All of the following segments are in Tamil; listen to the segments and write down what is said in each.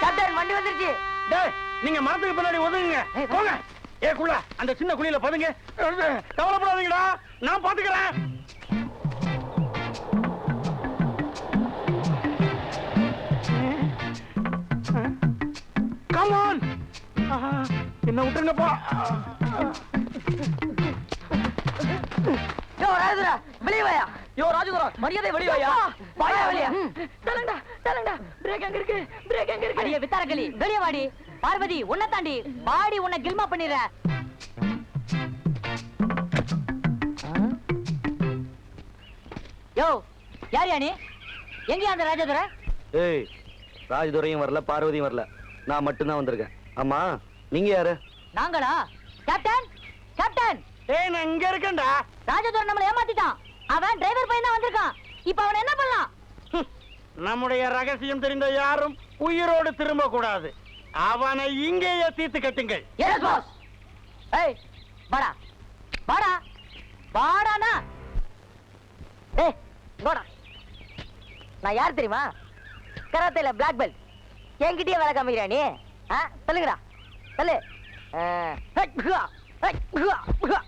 கேப்டன் வண்டி வந்துருச்சு. டேய் நீங்க மரத்துக்கு பின்னாடி ஒதுங்குங்க. போங்க. ஏ குள்ள அந்த சின்ன குழியில பதுங்க. கவலைப்படாதீங்கடா. நான் பாத்துக்கிறேன். கமான் என்ன விட்டுருங்கப்பா வெளிய வாயா. யோ ராஜதுரா மரியாதை வெளிய வாயா? வெளிய. தலங்கடா தலங்கடா பிரேக் எங்க இருக்கு? பிரேக் எங்க இருக்கு? அடியே வித்தாரக்கலி வெளிய வாடி. பார்வதி உன்னை தாண்டி. பாடி உன்னை கில்மா பண்ணிடுற. யோ யார் யானி எங்கயா அந்த ராஜதுரை? ஏய் ராஜதுரையும் வரல பார்வதியும் வரல. நான் மட்டும்தான் வந்திருக்கேன். ஆமா நீங்க யாரு? நாங்களா? கேப்டன் கேப்டன் ஏய் நான் இங்க இருக்கேன்டா. ராஜதுரை நம்மள ஏமாத்திட்டான். அவன் டிரைவர் பையன் தான் வந்திருக்கான். இப்போ அவன் என்ன பண்ணலாம்? நம்முடைய ரகசியம் தெரிந்த யாரும் உயிரோடு திரும்ப கூடாது அவனை இங்கேயே தீர்த்து கட்டுங்கள். எஸ் பாஸ் ஏய் வாடா. வாடா. வாடானா ஏய் வாடா நான் யார் தெரியுமா? கராத்தேல பிளாக் பெல்ட் என்கிட்டயே வேலை காமிக்கிறா நீ? ஆ சொல்லுங்கடா. சொல்லு. ஹட், ஹுவா, ஹட், ஹுவா, ஹுவா,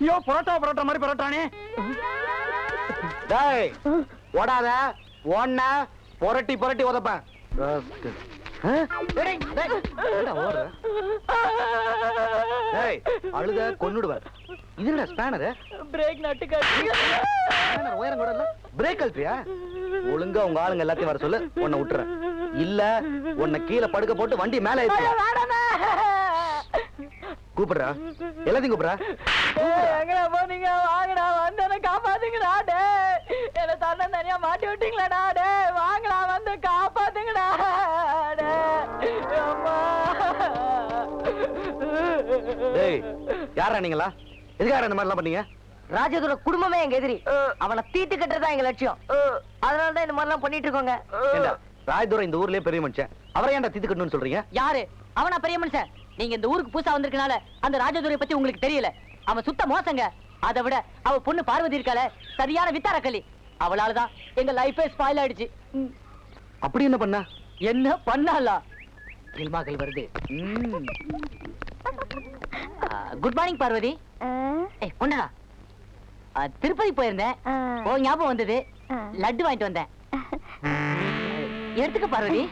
ஐயோ பரோட்டா பரோட்டா மாதிரி பரோட்டானே டேய் ஓடாத. புரட்டி புரட்டி உதப்பேன். அழுத கொன்னுடுவேன் இது என்ன ஸ்பேனர் பிரேக் நட்டு கட்டி ஸ்பேனர் உயரம் கூட இல்ல? பிரேக் கழட்டியா ஒழுங்கா உங்க ஆளுங்க எல்லாத்தையும் வர சொல்லு உன்னை விட்டுறேன் இல்ல உன்னை கீழே படுக்க போட்டு வண்டி மேல. கூப்பிடுறா. எல்லாத்தையும் கூப்பிடுறா. எங்கடா போனீங்க? வாங்கடா வந்து என்ன காப்பாத்துங்கடா டே என்ன தன்ன தனியா மாட்டி விட்டீங்களாடா டே வாங்கடா டேய் யாரா நீங்களா? எதுக்காக இந்த மாதிரி எல்லாம் பண்ணீங்க? ராஜதுர குடும்பமே எங்க எதிரி. அவனை தீட்டு கட்டுறதா எங்க லட்சியம். அதனால தான் இந்த மாதிரிலாம் பண்ணிட்டு இருக்கோங்க. ஏண்டா ராஜதுரை இந்த ஊர்லயே பெரிய மனுஷன். அவரை ஏன்டா தித்து கட்டணும்னு சொல்றீங்க? யாரு? அவனா பெரிய மனுஷன். நீங்க இந்த ஊருக்கு புதுசா வந்திருக்கனால அந்த ராஜதுரை பத்தி உங்களுக்கு தெரியல. அவன் சுத்த மோசங்க. அதை விட அவ பொண்ணு பார்வதி இருக்கால சரியான வித்தாரக்கலி அவளாலதான் எங்க லைஃபே ஸ்பாயில் ஆயிடுச்சு. அப்படி என்ன பண்ண? என்ன பண்ணாலா கில்மாக்கள் வருது. Good morning Parvathi. ஆ, திருப்பதி போயிருந்தேன். ஓ ஞாபகம் வந்தது. லட்டு வாங்கிட்டு வந்தேன். எடுத்துக்க பார்வதி.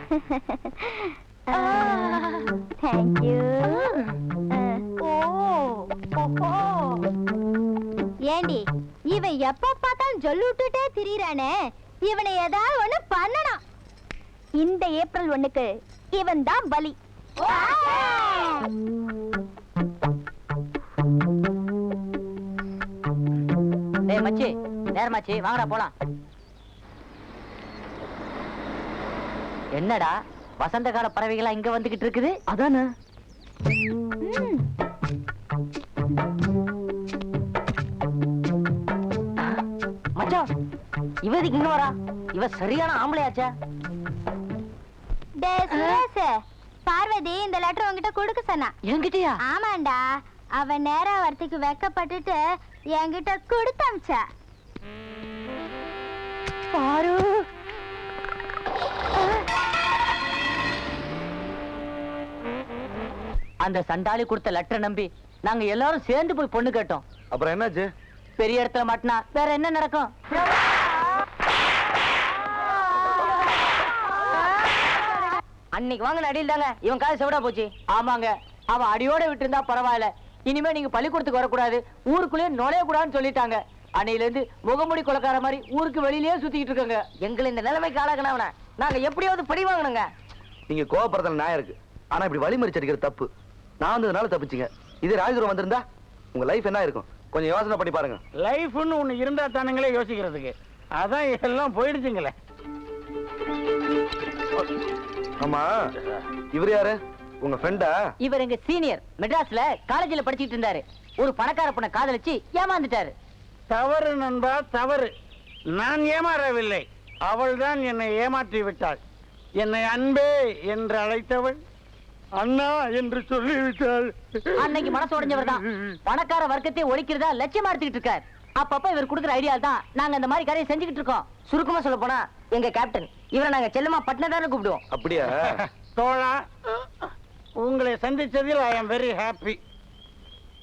தேங்க்யூ ஏண்டி இவன் எப்ப பார்த்தாலும் ஜொல்லு விட்டுட்டே திரியறானே. இவனை ஏதாவது ஒண்ணு பண்ணணும். இந்த ஏப்ரல் ஒண்ணுக்கு இவன் தான் பலி டேய் மச்சி நேரமாச்சி வாங்கடா போலாம். என்னடா வசந்த கால பறவைகளா இங்க வந்துகிட்டு இருக்குது? அதானே. மச்சான் இவ எதுக்கு இங்க வரா? இவ சரியான ஆம்பளையாச்சா? பார்வதி இந்த லெட்டர் உன்கிட்ட கொடுக்க சொன்னா என்கிட்டயா? ஆமாண்டா. அவன் நேரா வரத்துக்கு வெக்கப்பட்டுட்டு என்கிட்ட கொடுத்து அமிச்சா. பாரு. அந்த சண்டாளி கொடுத்த லெட்டரை நம்பி நாங்க எல்லாரும் சேர்ந்து போய் பொண்ணு கேட்டோம். அப்புறம் என்னாச்சு? பெரிய இடத்துல மாட்டினா வேற என்ன நடக்கும்? அன்னைக்கு வாங்கின அடியில் தாங்க இவன் காது செவிடா போச்சு. ஆமாங்க. அவன் அடியோட விட்டு இருந்தா பரவாயில்ல. இனிமே நீங்க பள்ளிக்கூடத்துக்கு வரக்கூடாது. ஊருக்குள்ளேயே நுழைய கூடாதுன்னு சொல்லிட்டாங்க. அன்னையில இருந்து முகமுடி கொலக்கார மாதிரி ஊருக்கு வெளியிலேயே சுத்திக்கிட்டு இருக்காங்க. எங்களை இந்த நிலைமைக்கு ஆளாக்கினவன நாங்க எப்படியாவது படி வாங்கணுங்க. நீங்க கோவப்படுறதுல நியாயம் இருக்கு. ஆனா இப்படி வழிமறிச்சு அடிக்கிற தப்பு. நான் வந்ததுனால தப்பிச்சிங்க. இதே ராஜதுரம் வந்திருந்தா உங்க லைஃப் என்ன இருக்கும் கொஞ்சம் யோசனை பண்ணி பாருங்க. லைஃப்னு ஒண்ணு இருந்தா தானுங்களே யோசிக்கிறதுக்கு. அதான் எல்லாம் போயிடுச்சுங்களே. ஆமா. இவர் யாரு? உங்க ஃப்ரெண்டா இவர் எங்க சீனியர் மெட்ராஸ்ல காலேஜ்ல படிச்சிட்டு இருந்தாரு. ஒரு பணக்கார பொண்ணை காதலிச்சு ஏமாந்துட்டாரு. தவறு நண்பா தவறு. நான் ஏமாறவில்லை. அவள்தான் என்னை ஏமாற்றி விட்டாள். என்னை அன்பே என்று அழைத்தவள். அண்ணா என்று சொல்லிவிட்டாள். அன்னைக்கு மனசு உடைஞ்சவர் தான். பணக்கார வர்க்கத்தை ஒழிக்கிறதா லட்சியமா எடுத்துக்கிட்டு இருக்கார். அப்பப்ப இவர் கொடுக்குற ஐடியா தான் நாங்க அந்த மாதிரி கதையை செஞ்சுக்கிட்டு இருக்கோம். சுருக்கமா சொல்ல போனா எங்க கேப்டன் இவரை நாங்க செல்லமா பட்னதான கூப்பிடுவோம். அப்படியா? தோழா உங்களை சந்தித்ததில் ஐ ஆம் வெரி ஹாப்பி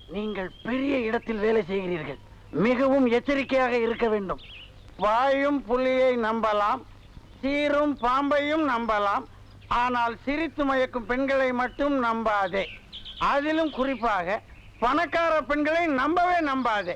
நீங்கள் பெரிய இடத்தில் வேலை செய்கிறீர்கள். மிகவும் எச்சரிக்கையாக இருக்க வேண்டும். வாயும் புலியை நம்பலாம். சீரும் பாம்பையும் நம்பலாம். ஆனால் சிரித்து மயக்கும் பெண்களை மட்டும் நம்பாதே. அதிலும் குறிப்பாக பணக்கார பெண்களை நம்பவே நம்பாதே.